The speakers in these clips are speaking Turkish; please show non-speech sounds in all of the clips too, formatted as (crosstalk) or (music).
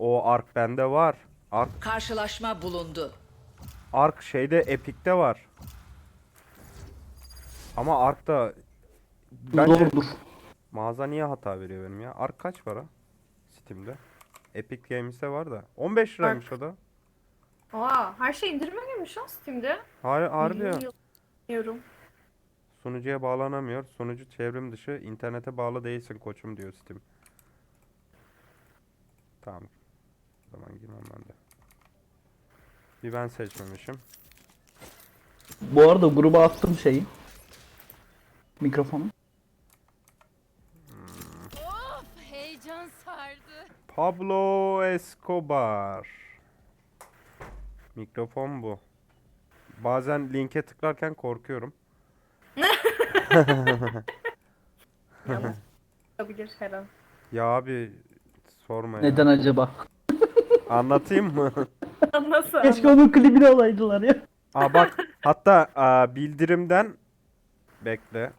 O ark bende var. Ark, Karşılaşma bulundu. ark şeyde Epic'te var. Ama arkta bence Doğrudur. mağaza niye hata veriyor benim ya? Ark kaç para? Steam'de. Epic Games'te var da. 15 liraymış o da. Aa, her şey indirime girmiş lan Steam'de. Har harbi ya. Bilmiyorum. Sunucuya bağlanamıyor. Sunucu çevrim dışı. internete bağlı değilsin koçum diyor Steam. Tamam. O zaman girmem ben de. Bir ben seçmemişim. Bu arada gruba attım şeyi. Mikrofonu. Heyecan sardı. Pablo Escobar. Mikrofon bu. Bazen linke tıklarken korkuyorum. (laughs) Olabilir her an. Ya abi sorma ya. Neden acaba? Anlatayım mı? (laughs) Nasıl? Keşke onun klibini alaydılar ya. Aa bak hatta aa, bildirimden bekle.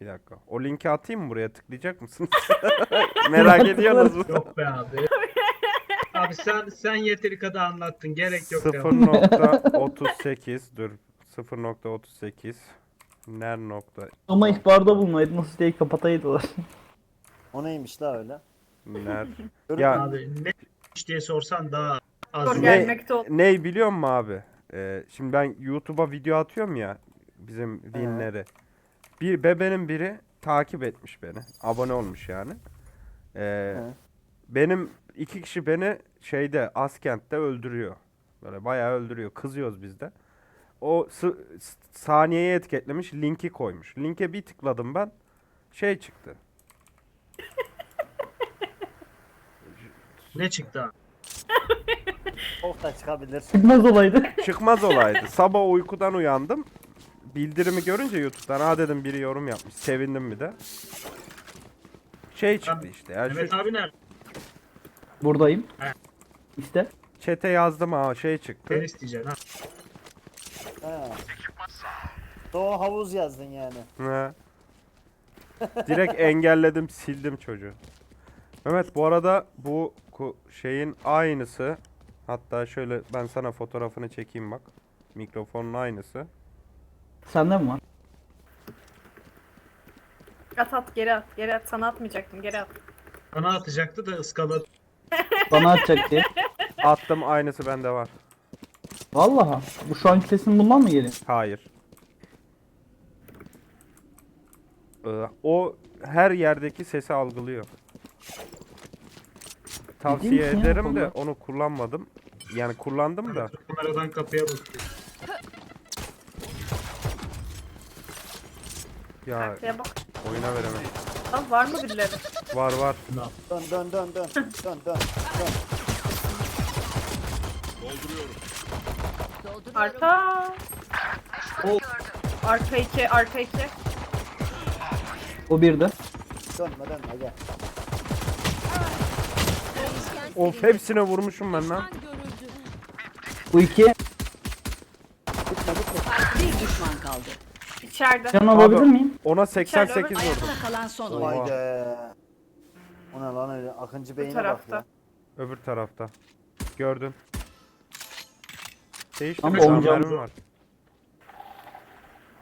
Bir dakika. O linki atayım mı buraya tıklayacak mısınız? (laughs) Merak ediyorsunuz mu? Yok be abi. abi sen sen yeteri kadar anlattın. Gerek yok. devam. 0.38 dur 0.38 ner nokta Ama ihbarda bulunaydı. Siteyi kapataydılar. O neymiş la öyle? ner (laughs) ya Abi ne diye sorsan daha az. Zor Ne- gelmekte ol. ney biliyor musun abi? Ee, şimdi ben YouTube'a video atıyorum ya bizim winleri. Bir bebenin biri takip etmiş beni. Abone olmuş yani. Ee, He. benim iki kişi beni şeyde Askent'te öldürüyor. Böyle bayağı öldürüyor. Kızıyoruz biz de. O sı- s- saniyeye etiketlemiş, linki koymuş. Linke bir tıkladım ben. Şey çıktı. Ne çıktı abi? Çok da çıkabilir. Çıkmaz olaydı. Çıkmaz olaydı. Sabah uykudan uyandım. Bildirimi görünce YouTube'dan ha dedim biri yorum yapmış. Sevindim bir de. Şey çıktı işte ya. Mehmet Şu abi nerede? Buradayım. He. İşte. chat'e yazdım ha şey çıktı. Sen isteyeceksin ha. He. Doğu havuz yazdın yani. He. Direkt engelledim, sildim çocuğu. Mehmet bu arada bu şeyin aynısı. Hatta şöyle ben sana fotoğrafını çekeyim bak. Mikrofonun aynısı. Sende mi var? At at geri at. Geri at. Sana atmayacaktım. Geri at. Bana atacaktı da ıskaladı. (laughs) Bana atacak diye. Attım aynısı bende var. Vallahi. Bu şu anki sesin bundan mı geliyor? Hayır. Ee, o her yerdeki sesi algılıyor. Tavsiye ederim de onu kullanmadım. Yani kullandım da. Kameradan kapıya bakıyor. Ya Arkaya bak. oyuna veremedim. Lan var mı birileri? Var var. Dön dön dön dön. Dön dön. Dön. Dolduruyorum. Arka. Arka iki. Arka iki. O bir de. Dönme dönme gel. Of hepsine vurmuşum ben lan. Bu iki. Bir düşman kaldı. İçeride. Can alabilir Abi- miyim? Ona 88 vurdum. Ayakta kalan son oyun. O ne lan öyle? Akıncı beyine bak tarafta. ya. Öbür tarafta. Gördün. Değişti Ama mermi var.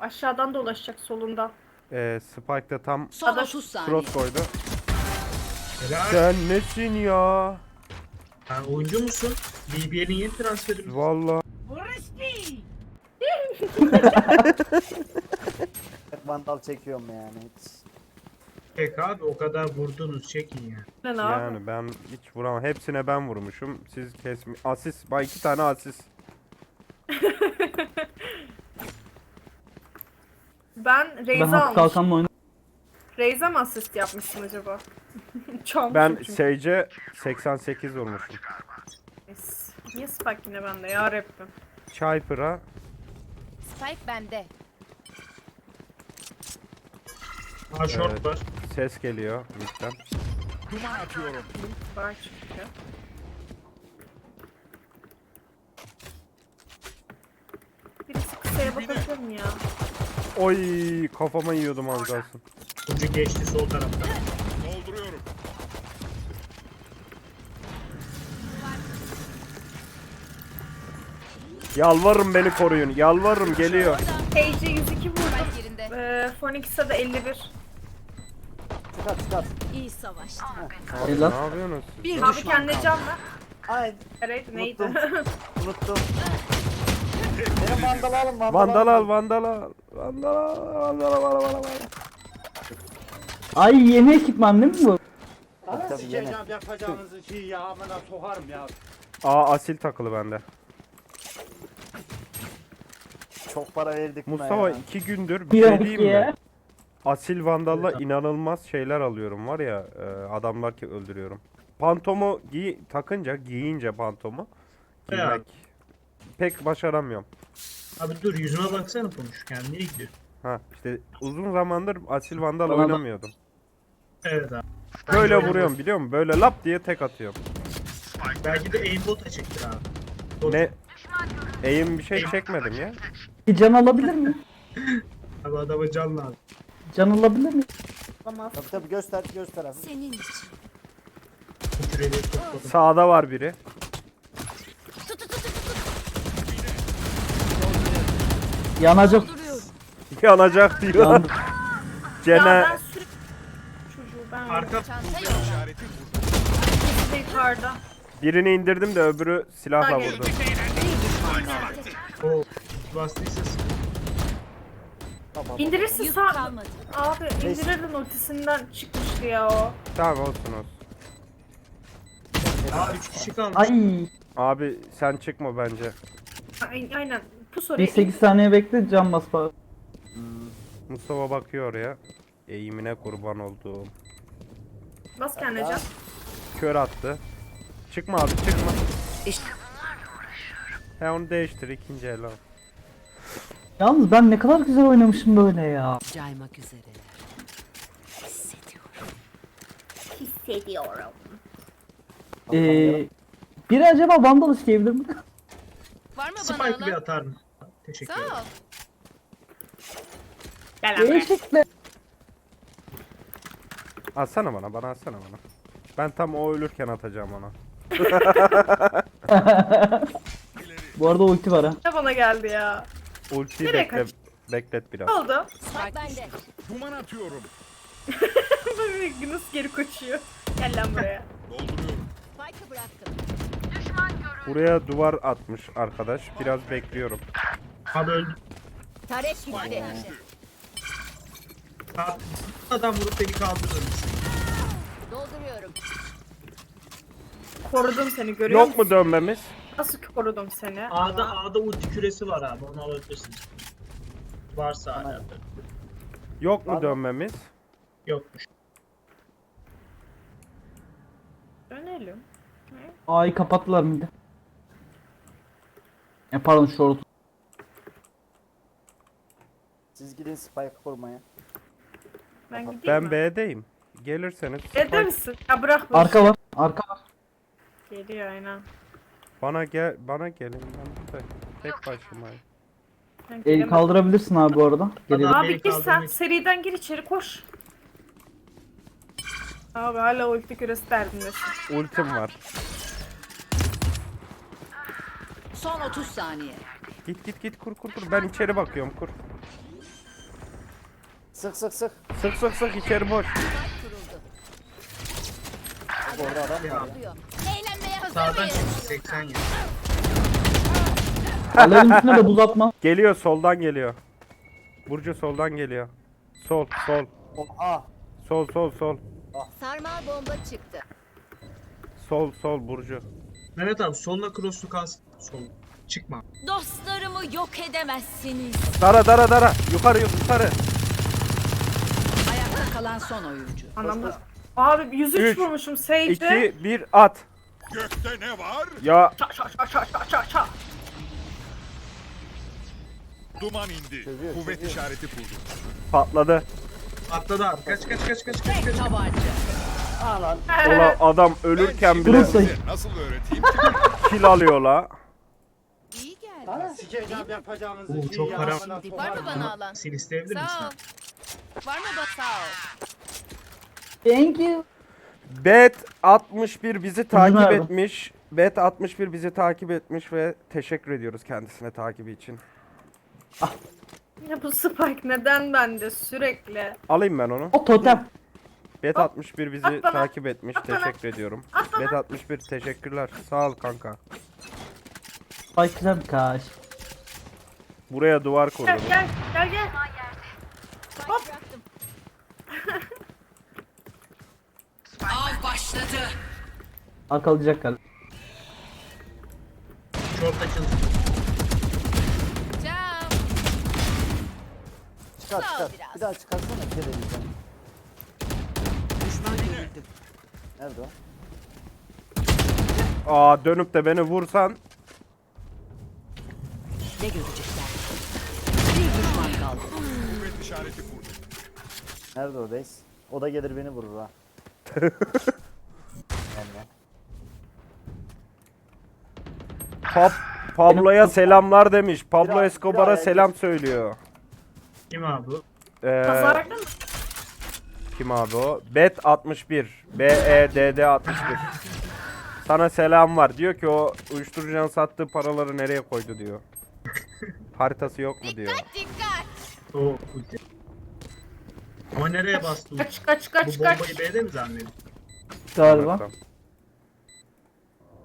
Aşağıdan dolaşacak solunda. Ee, Spike de tam Son Ada- 30 saniye. cross koydu. Helal. Sen nesin ya? Sen oyuncu musun? BBL'in yeni transferi mi? Vallahi. Vandal çekiyorum yani hiç. Çek abi o kadar vurdunuz çekin ya. Ne ne abi? Yani ben hiç vuramam. Hepsine ben vurmuşum. Siz kesmi... Asist. Bak iki tane asist. (laughs) Ben Ben Reyza hafif almışım. kalkanla oynadım. Reyza mı asist yapmışsın acaba? (laughs) Çalmışım Ben çünkü. Sage'e 88 vurmuşum. Neyse. Niye Spike yine bende ya Rabbim. Cypher'a Spike bende. Ha short Evet. var. ses geliyor midden. Var çünkü. Birisi kısaya bakabilir mi ya? Oy kafama yiyordum az kalsın. Ucu geçti sol taraftan. Dolduruyorum. Yalvarırım beni koruyun. Yalvarırım geliyor. TC 102 vurdu. Ee, Phoenix'e 51. Çıkar çıkar. İyi savaştı. Abi, ne yapıyorsunuz? Bir Abi kendi canla. Ay. Neydi? Unuttum. (laughs) Unuttum. Benim vandal alın vandal Vandal al, vandal al. Vandal al, vandal al, vandal al. Ay yeni ekipman değil mi bu? Yine. Sikeceğim yapacağınızı şey ya amına sokarım ya. Aa asil takılı bende. Çok para verdik buna Mustafa ya. iki gündür bir şey diyeyim mi? Asil Vandal'la inanılmaz şeyler alıyorum var ya e, adamlar ki öldürüyorum. Pantomu giy takınca giyince pantomu giymek pek başaramıyorum. Abi dur yüzüme baksana konuşurken. Niye gidiyorsun? Ha işte uzun zamandır Asil Vandal Bana oynamıyordum. Evet abi. Böyle de vuruyorum biliyor musun? Böyle lap diye tek atıyorum. Belki de aimbot açıktır abi. Bot- Ne? Eğim bir şey çekmedim ya. Bir can alabilir mi? (laughs) Abi adama can lazım. Can alabilir mi? Tabii tabii göster göster abi. Senin için. Bu küreleri topladım. Sağda var biri. Yanacak. Yanacak diyor. Yandı. (laughs) Ya Cene ben sürekli... Çocuğu ben Arka yukarıda. birini indirdim de öbürü silahla Daha vurdu. o bastıysa. İndirirsin sağ... kalmadı. Abi indirirdin ultisinden çıkmıştı ya o. Tamam olsun olsun. Aa 3 kişi kalmış. Ay. Abi sen çıkma bence. Ay- Aynen. Pus oraya. Bir 8 saniye bekle can bas bari. Mustafa bakıyor ya. Eğimine kurban olduğum. Bas kendine can. Kör attı. Çıkma abi çıkma. İşte He onu değiştir ikinci el al. Yalnız ben ne kadar güzel oynamışım böyle ya. caymak üzereler. Hissediyorum. Hissediyorum. Ee, biri acaba Vandal isteyebilir mi? (laughs) Var mı bana Spike bir alan? atar mı? Teşekkür ederim. Sağ ol. Gel abi. Değişikle. Atsana bana bana atsana bana. Ben tam o ölürken atacağım ona. (laughs) Bu arada ulti var ha. Ne bana geldi ya? Ultiyi Nereye bekle, kaç- beklet biraz. Ne oldu? Spike bende. Duman atıyorum. Böyle (laughs) Nasıl geri koşuyor? Gel lan buraya. Dolduruyorum. Spike'ı bıraktım. Buraya duvar atmış arkadaş. Biraz bekliyorum. Abi öldü. Taret gitti. Abi, Adam vurup beni kaldırır. Dolduruyorum. Korudum seni görüyor Yok musun? mu dönmemiz? Nasıl korudum seni? A'da A'da ulti küresi var abi. Onu alabilirsiniz. Varsa hala. Yok mu dönmemiz? Yokmuş. Dönelim. Ay kapattılar mıydı? E pardon short. Siz gidin spike kurmaya. Ben gideyim Ben mi? B'deyim. Gelirseniz Evde Spike- misin? Ya bırak boş. Arka var. Arka var. Geliyor aynen. bana gel bana gelin ben burada tek başımayım. Ben El kaldırabilirsin abi bu arada. Geliyorum. Abi Beni gir sen. Seriden gir içeri koş. Abi hala ulti küresi derdindesin. Ultim var. Son 30 saniye. Git git git kur kur kur. Ben içeri bakıyorum kur. Sık sık sık. Sık sık sık içeri boş. Orada adam var. Oluyor. Eğlenmeye hazır Sağdan mıyız? çıktı 80 ya. Alevin üstüne de buz atma. Geliyor soldan geliyor. Burcu soldan geliyor. Sol sol. Oha. Sol sol sol. Sarmal bomba çıktı. Sol sol Burcu. Mehmet abi soluna cross'lu kalsın. Sol. Çıkma. Dostlarımı yok edemezsiniz. Dara dara dara. Yukarı yukarı. Ayakta kalan son oyuncu. Anamı. Abi 103 Üç, vurmuşum Sage'e. 2 1 at. Gökte ne var? Ya ça ça ça ça ça. Duman indi. Çözüyor, Kuvvet çözüyor. işareti kurdu. patladı. Atladı abi. Kaç kaç kaç kaç kaç. Tek kaç. tabanca. Ulan adam ölürken bile nasıl öğreteyim ki? (laughs) kill alıyor la. Geldi. Sikeceğim yapacağınızı Oo, çok ya para. amına Var mı bana alan? Sil isteyebilir misin? Sağ ol. Var mı bak sağ ol. Thank you. Bet 61 bizi takip nerede? etmiş. Bet 61 bizi takip etmiş ve teşekkür ediyoruz kendisine takibi için. Ya bu Spike neden bende sürekli? Alayım ben onu. O totem. Bet 61 bizi at bana. takip etmiş. At bana. Teşekkür ediyorum. Bet 61 teşekkürler. Sağ ol kanka. Ay bir kaş. Buraya duvar Gel gel gel gel. Bıraktım. Av başladı. Arkalayacak galiba. Short açıldı. Ciao. Çıkar Sağ ol çıkar. biraz. Bir daha çıkarsana kere diyeceğim. Düşman görüldü. Nerede o? Aa dönüp de beni vursan Ne görecekler? Bir düşman kaldı. Kuvvet işareti kurdu. Nerede o reis? O da gelir beni vurur ha. (laughs) Allah. Pab Pablo'ya selamlar demiş. Pablo Biraz- Escobar'a biraz- selam söylüyor. Kim abi bu? Ee, Pazarda mı? kim abi o? Bet 61. B E D D 61. Sana selam var. Diyor ki o uyuşturucudan sattığı paraları nereye koydu diyor. Haritası yok mu diyor. Dikkat. O ulti. Ama nereye bastı? ulti? Kaç kaç Bu kaç kaç. bombayı B'de mi zannediyor? Galiba. Tamam.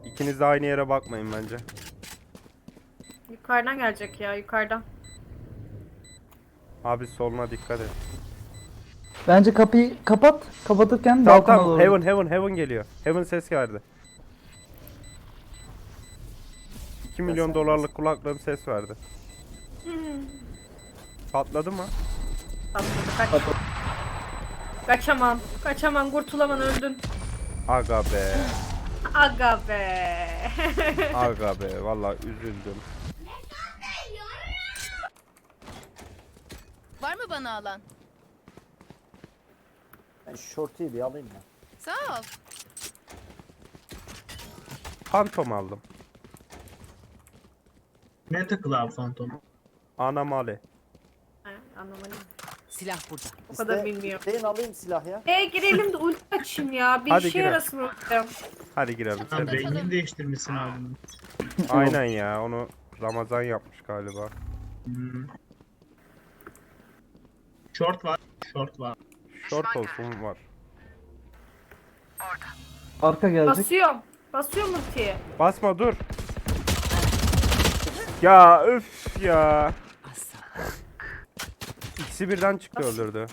İkiniz de aynı yere bakmayın bence. Yukarıdan gelecek ya yukarıdan. Abi soluna dikkat et. Bence kapıyı kapat. Kapatırken Tamam balkona tamam. doğru. Heaven heaven heaven geliyor. Heaven ses geldi. 2 milyon dolarlık kulaklığın ses verdi. Patladı mı? Patladı kaç. Kaçamam. Kaçamam kurtulamam öldün. Aga be. Aga be. (laughs) Aga be. Vallahi üzüldüm. Var mı bana alan? Ben şu shorty'yi bir alayım ya. Sağ ol. Phantom aldım. Ne takılı abi Phantom? Anamali. Ha, Anlamadım. Silah burada. O kadar İste- bilmiyorum. isteyin alayım silah ya. E girelim de ulti açayım ya. Bir Hadi işe girelim. yarasın ulti. Hadi girelim. Sen. rengini değiştirmişsin abi. Aynen ya. Onu Ramazan yapmış galiba. Hmm. Short var. Short var. Short olsun var. Arka gelecek. Basıyorum. Basıyorum ultiye. Basma dur. Ya öf ya. İkisi birden çıktı öldürdü.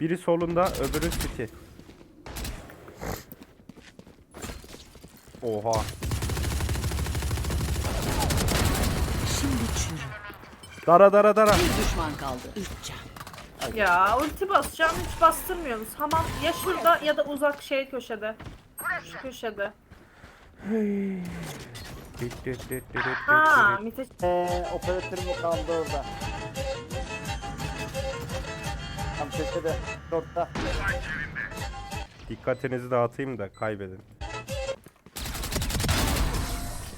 Biri solunda, öbürü city. Oha. Şimdi çürü. Dara dara dara. Bir düşman kaldı. Üç can. Ya ulti basacağım hiç bastırmıyorsunuz. Hamam ya şurada ya da uzak şey köşede. Şu köşede. Ha, mite Eee operatörüm kaldı orada. Tam köşede. Short'ta. Dikkatinizi dağıtayım da kaybedin.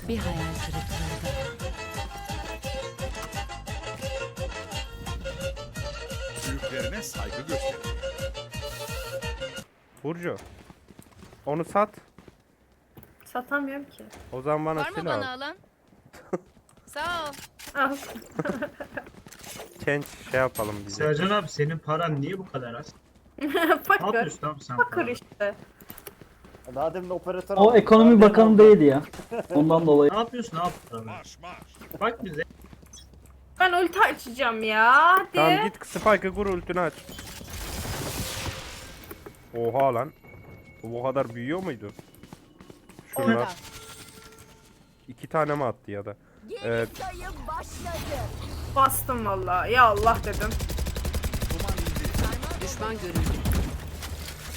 Bir hayal kırıklığı daha. Büyüklerine saygı gösterin. Burcu. Onu sat. Satamıyorum ki. O zaman bana Var mı silah bana al. alan? (laughs) Sağ ol. Al. (laughs) Change şey yapalım bize. Sercan abi senin paran niye bu kadar az? (laughs) Ne Fakir. yapıyorsun abi sen Fakir işte. Daha demin operatör O aldım. Daha ekonomi demin bakanı aldım. değil ya. Ondan dolayı. Ne yapıyorsun abi paranı? Bak bize. Ben ulti açacağım ya. Hadi. Tamam git Spike'ı kur ultini aç. Oha lan. Bu bu kadar büyüyor muydu? Şunlar. İki tane mi attı ya da? Geri Evet. sayım başladı. Bastım valla. Ya Allah dedim. Düşman görüldü.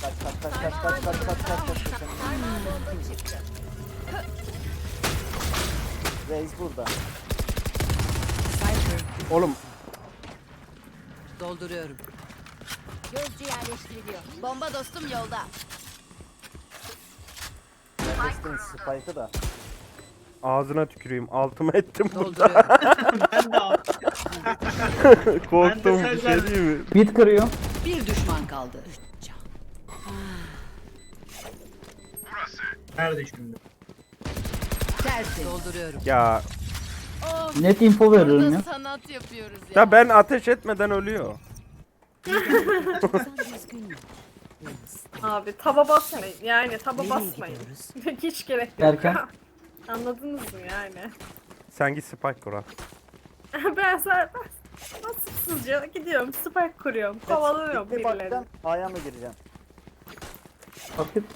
Kaç kaç kaç kaç kaç kaç kaç kaç kaç kaç. Sarmal bomba çıktı. Reis burada. Cypher. Oğlum Dolduruyorum. Gözcü yerleştiriliyor. Bomba dostum yolda. Nefestin spike'ı da. ağzına tüküreyim. Altıma ettim burada. Dolduruyorum. (laughs) Ben de abi. (laughs) Korktum bir şey değil mi? Mid kırıyor. Bir düşman kaldı. Can. Nerede şimdi? Tersi. Dolduruyorum. Ya, Of. Net info veriyorum Burada ya. sanat yapıyoruz ya. ya ben ateş etmeden ölüyor. Abi taba basmayın. Yani taba basmayın. (laughs) Hiç gerek yok. Derken? Anladınız mı yani? Sen git spike kur al. (laughs) ben zaten nasılsızca gidiyorum. Spike kuruyorum. Kovalıyorum Bir bakacağım. A'ya mı gireceğim? Bakayım.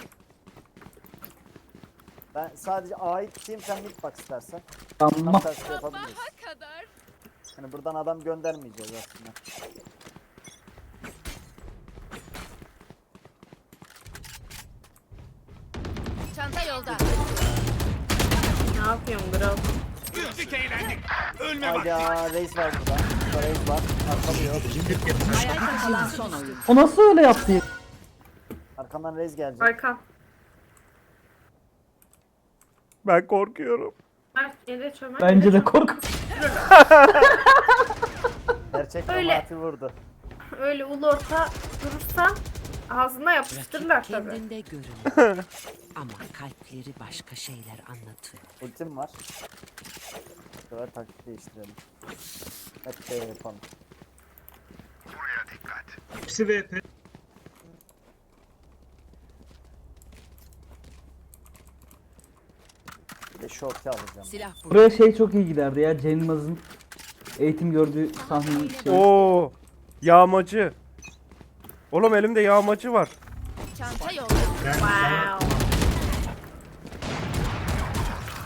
Ben sadece A'yı tutayım sen mid bak istersen. Tam Tamam. tersi yapabiliriz. Kadar. Hani buradan adam göndermeyeceğiz aslında. Çanta yolda. Ne yapıyorsun Grov? Güldük eğlendik. Ölme bak. Hayda reis var burada. Burada reis var. Arkamıyor. Ayakta kalan son oyun. O nasıl öyle yaptı? ya? Arkamdan reis gelecek. Arkan. Ben korkuyorum. Mert yere çömel. Bence de kork. Gerçek Öyle. Öyle. vurdu. Öyle ulu orta durursan ağzına yapıştırırlar tabii. Kendinde. (laughs) Ama kalpleri başka şeyler anlatıyor. Ultim var. Bu sefer taktik değiştirelim. Hep böyle yapalım. Hepsi VP. Bir de short'u alacağım. Silah burada. Buraya şey çok iyi giderdi ya. Cem Yılmaz'ın eğitim gördüğü sahnenin şey. Oo, yağmacı. Oğlum elimde yağmacı var. Çanta yolda. Wow.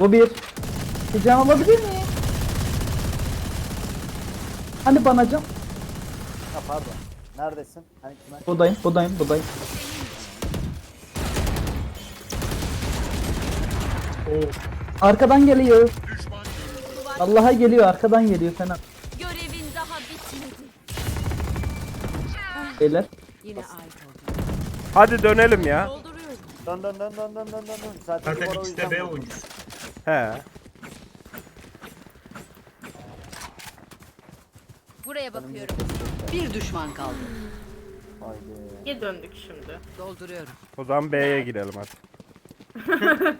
Bu bir. Bir can alabilir miyim? Hani bana can? Ha pardon. Neredesin? Hani kime? Buradayım, buradayım, buradayım. Arkadan geliyor. Allah'a geliyor, arkadan geliyor fena. Görevin daha bitmedi. Beyler. Yine ait oldu. Hadi dönelim ya. Dolduruyorum. Dön dön dön dön dön dön dön. Zaten, zaten ikisi de B oyuncusu. He. Buraya bakıyorum. Bir düşman kaldı. Haydi. İyi döndük şimdi. Dolduruyorum. O zaman B'ye girelim hadi. (laughs)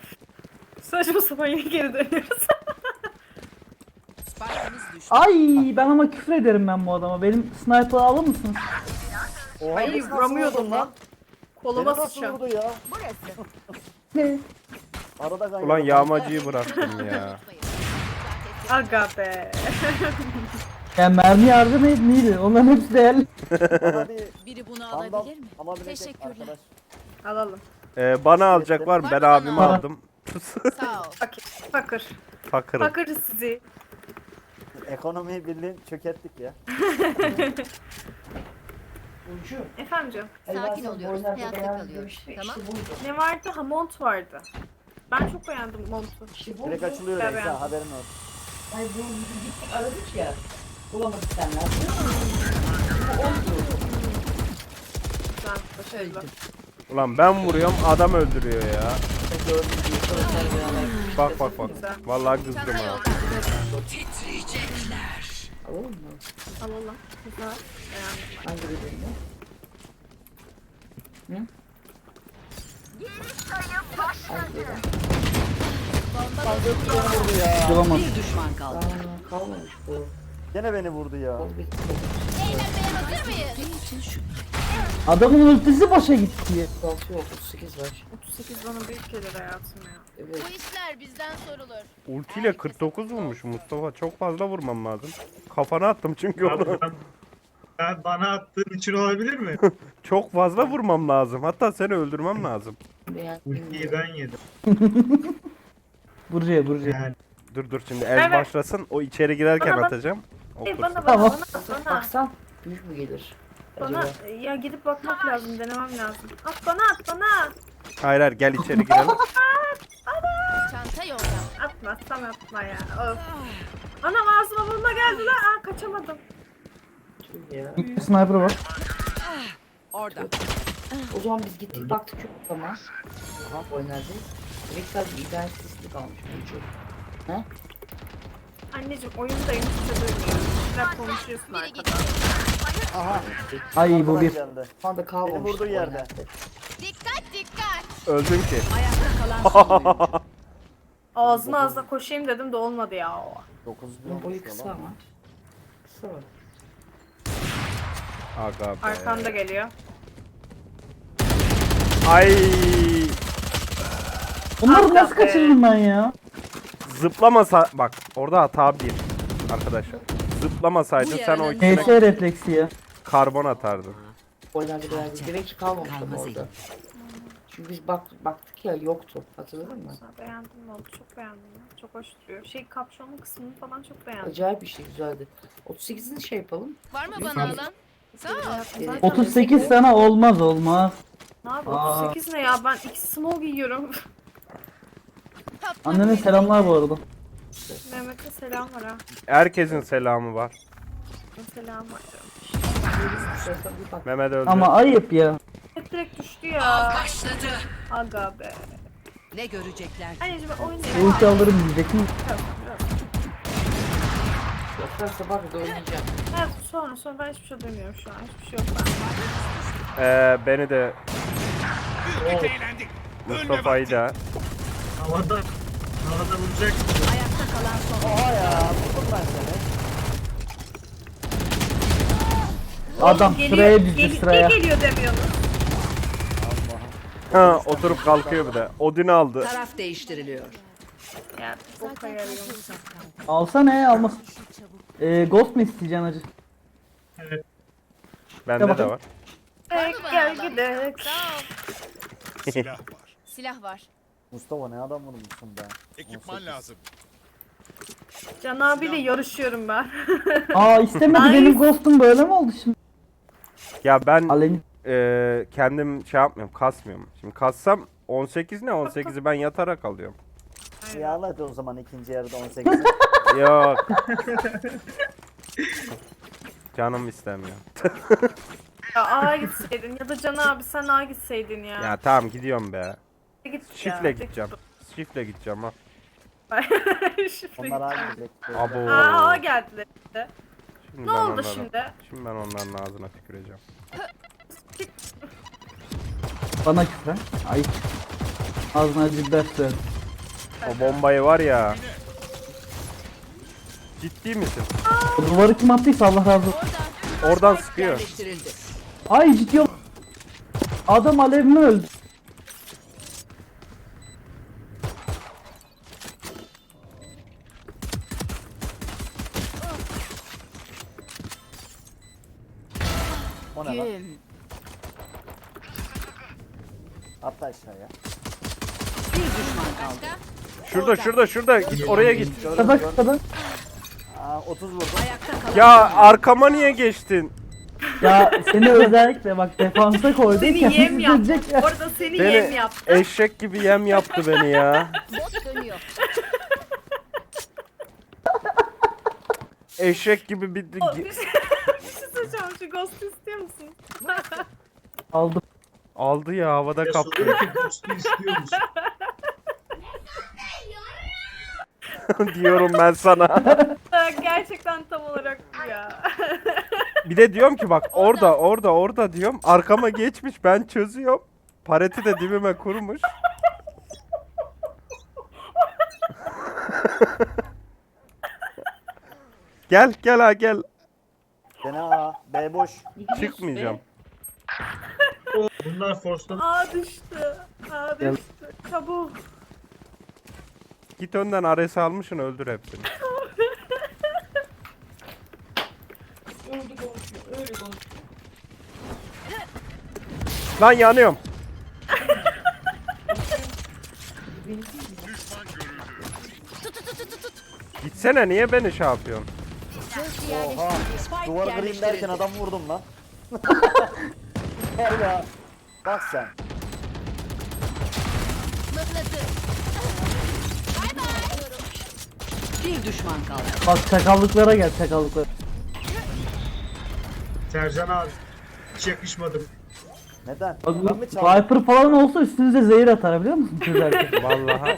Saçma sapan yine geri dönüyoruz. Spike'ımız düştü. Ay ben ama küfür ederim ben bu adama. Benim sniper'ı alır mısınız? Oha, biz nasıl vuramıyordum vurdun lan. Beni Koluma nasıl vurdu ya? Burası. Ne? Arada kaynadı. Ulan yağmacıyı bıraktım ya. Aga be. Ya mermi yardım neydi? Onların hepsi değerli. (laughs) Bana bir Biri bunu alabilir mi? alabilecek Teşekkürler. arkadaş. Alalım. Ee, bana alacak var mı? Ben mı abimi bana? aldım. (laughs) Sağ ol. Fakir. Fakir. Fakırım. Fakir sizi. Ekonomiyi bildiğin çökerttik ya. Efendim canım. Sakin oluyoruz. Hayatta kalıyoruz. Tamam. Ne vardı? Ha mont vardı. Ben çok beğendim montu. Direkt açılıyor Ben reis beğendim. ha haberin olsun. Ay bu gittik aradık ya. Bulamadık senler. Güzel. Başarılı. Ulan ben vuruyorum adam öldürüyor ya. Bak bak bak. Vallahi kızdım ha. Alalım mı? Alalım. Güzel. Beğendim. Hangi birini? Vurdu ya. Bir düşman kaldı. Aa, kalmamış bu. Gene beni vurdu ya. Eğlenmeye hazır mıyız? Adamın ultisi boşa gitti. 36 yok 38 var. 38 bana büyük gelir hayatım ya. Evet. Bu işler bizden sorulur. Ultiyle 49 vurmuş Mustafa. Çok fazla vurmam lazım. Kafana attım çünkü onu. Ben, bana attığın için olabilir mi? (laughs) Çok fazla vurmam lazım. Hatta seni öldürmem lazım. Ultiyi ben yedim. (laughs) Burcu'ya, Burcu'ya. Yani Dur dur şimdi el Evet. başlasın. O içeri girerken Bana bak. atacağım. Hey, Okursun. bana bana Tamam. bana bana. Baksan büyük mü gelir? Bana Acaba? ya gidip bakmak lazım, denemem lazım. At bana at bana. Hayır hayır gel içeri girelim. (laughs) Çanta yolda. Atma sen atma ya. Of. Anam ağzıma vurma geldi lan. Aa kaçamadım. Ya. Sniper var. orada. O zaman biz gittik baktık yok ama. Aha oynadı. Direkt sadece internet sesli kalmış. Bu çok. Anneciğim oyundayım size duymuyorum. Biraz konuşuyorsun gitti. Aha. Ay bu bir. Şu anda Beni vurduğu yerde. Dikkat dikkat. Öldün ki. Ayakta kalan (laughs) son oyuncu. Ağzına ağzına koşayım dedim de olmadı ya o. 9 Bunun bin boyu kısa ama. Kısa var. Aga be. Arkanda geliyor. Ay Bunları nasıl kaçırdım ben ya? zıplamasa bak orada hata bir arkadaşlar. Zıplamasaydın sen o içine HS refleksi ya. karbon atardın. Biraz Kalacak. demek ki kalmamışlar Kalmaz orada. Çünkü biz bak, baktık ya yoktu. Hatırladın mı? Beğendim oldu. Çok beğendim. ya. Çok hoş duruyor. Şey kapşonlu kısmını falan çok beğendim. Acayip bir şey güzeldi. 38'ini şey yapalım. Var mı bana alan? Sağ ol. Zaten 38 sana olmaz olmaz. Ne abi Aa. 38 ne ya? Ben iki small giyiyorum. (laughs) Annene selamlar bu arada. Mehmet'e selam var ha. Herkesin selamı var. Selam var. Mehmet öldü. Ama ayıp ya. Hep direkt düştü ya. Başladı. Aga be. Ne görecekler? Anneciğim Bu oynayayım. ulti alırım diyecektim. Yoksa bak da oynayacağım. Evet sonra sonra ben hiçbir şey duymuyorum şu an. Hiçbir şey yok ben. Ee, beni de Güldük eğlendik. Ölme Mustafa'yı vakti. da Havada havada vuracak. Ayakta kalan son. Oha ya. Vurdum ben seni. Adam Geliyor- sıraya gel- sıraya. Ne geliyor demiyorsunuz? ha, oturup kalkıyor bir de. Odin aldı. Taraf değiştiriliyor. Ya boka yarıyorum. Alsana ya almasın. Ee, ghost mu isteyeceksin acı? Bende de var. Gel, gel gidelim. Sağ ol. Silah var. Silah var. Mustafa ne adam vurmuşsun be. Ekipman 18. lazım. Can abiyle yarışıyorum ben. (laughs) Aa istemedi Ay. benim ghostum böyle mi oldu şimdi? Ya ben Alen e, kendim şey yapmıyorum, kasmıyorum. Şimdi kassam 18 ne? 18'i ben yatarak alıyorum. Ya hadi o zaman ikinci yarıda 18. (laughs) Yok. Canım istemiyor. (laughs) ya A'ya gitseydin ya da Can abi sen A'ya gitseydin ya. Ya tamam gidiyorum be. Git ya. Şifle gideceğim. Şifle gideceğim ha. (laughs) Şifle Onlar ağa gidecek. Abo. Aa A'ya geldiler. Şimdi Ne ben oldu onların- şimdi? Şimdi ben onların ağzına tüküreceğim. bana küfür. Ay. Ağzına ders ver. O bombayı var ya. Ciddi misin? O duvarı kim attıysa Allah razı olsun. Oradan sıkıyor. Ay ciddi ol. Adam alevine öldü. O ne lan? Güm. Atla aşağıya. Bir düşman kaldı. Başka? Şurada şurada şurada. Git oraya git. Kıtada kıtada. Aa 30 vurdum. Ayakta kalan Ya arkama niye geçtin? Ya seni özellikle bak defansa koydum. Seni yem (laughs) yaptı. Orada seni Beni yem yaptı. eşek gibi yem yaptı beni ya. Bot dönüyor. (laughs) Eşek gibi bir... O, bir şey, (laughs) bir şey söyleyeceğim. Şu ghost istiyor musun? Aldım. Aldı ya havada kaptı. soruyor ki istiyor musun? (laughs) diyorum ben sana. Gerçekten tam olarak bu ya. (laughs) Bir de diyorum ki bak orada orada orada diyorum. Arkama geçmiş ben çözüyorum. Pareti de dibime kurmuş. (laughs) gel gel ha gel. Gene A. B boş. Çıkmayacağım. Bunlar forsladı. A düştü. A Gel. düştü. Çabuk. Git önden Ares almışsın öldür hepsini. Lan yanıyorum. Gitsene niye beni şey yapıyorsun? Oha. Spike Duvarı kırayım derken yerleştirildi. adam vurdum lan. (laughs) Gel ya. Bak sen. Bir düşman kaldı. Bak çakallıklara gel çakallıklara. Sercan abi. Hiç yakışmadı. Neden? Bak? Viper falan olsa üstünüze zehir atar biliyor musun çözerken? (laughs) Vallahi.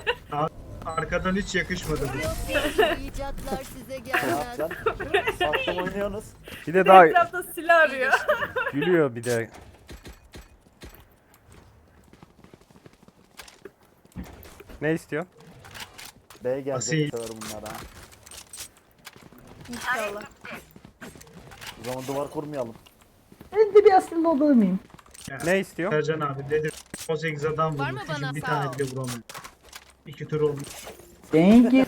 Arkadan hiç yakışmadı bu. Yok ya, icatlar size Ne gelmez. yapacaksın? Sattım oynuyorsunuz. Bir de daha Etrafta silah arıyor. (laughs) gülüyor bir de. Ne istiyor? B gelecek Asil. bu sefer bunlar ha. İnşallah. O zaman duvar kurmayalım. Ben de bir asil olabilir miyim? Ne istiyor? Sercan abi dedi 18 adam Var mı vurdu. bana Şimdi bir sağ tane ol? bile vuramıyor. İki tur oldu. Thank you.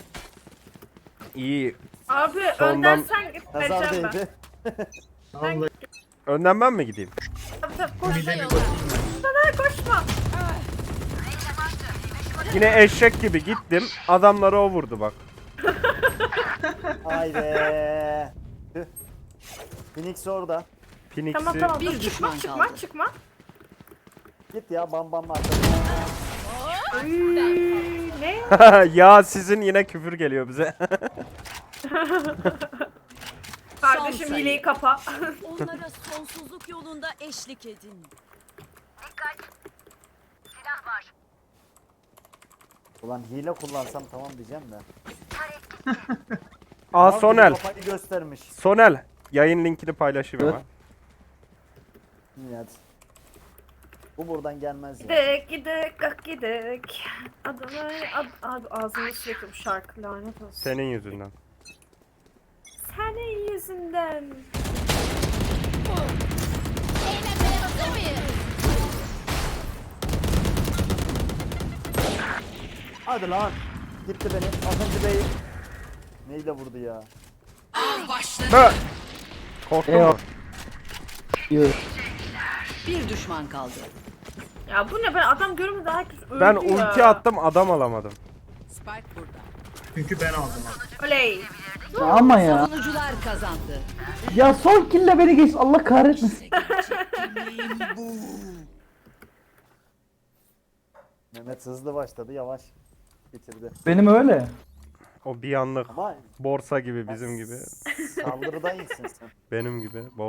İyi. Abi Sondan- önden sen git Nazar vereceğim ben. değdi. Vallahi Önden ben mi gideyim? Tabii tabii koş. bakayım. Sana koşma. Yine eşek gibi gittim. Adamları o vurdu bak. Haydi. Tüh. Phoenix orada. Phoenix'i Tamam tamam Bir dur çıkma düşman çıkma kaldı. çıkma. Git ya bam bam arkasına. Uy, ne? (laughs) ya sizin yine küfür geliyor bize. (laughs) Kardeşim sayı. hileyi kapa. Onlara sonsuzluk yolunda eşlik edin. Ulan hile kullansam tamam diyeceğim de. (laughs) Aa Mal Sonel. Kafayı göstermiş. Sonel. Yayın linkini paylaşayım. İyi hadi. Bu buradan gelmez ya. Gidek gidek kalk gidek. Adamı ad, abi ağzını sürekli bu şarkı lanet olsun. Senin yüzünden. Senin yüzünden. Eğlenmeye hazır mıyız? Hadi lan. Gitti beni. Altıncı bey. Neyle vurdu ya? Korktun mu? Eyvah. Yok. Bir düşman kaldı. Ya bu ne ben adam görmeden herkes öldü Ben ya. ulti attım adam alamadım. Spike burada. Çünkü ben aldım abi. Oley. Ama ya. Savunucular kazandı. Ya son kille beni geç. Allah kahretmesin. Mehmet hızlı başladı yavaş. Bitirdi. Benim öyle. O bir anlık Ama borsa gibi bizim gibi. saldırıdan iyisin sen. Benim gibi. Borsa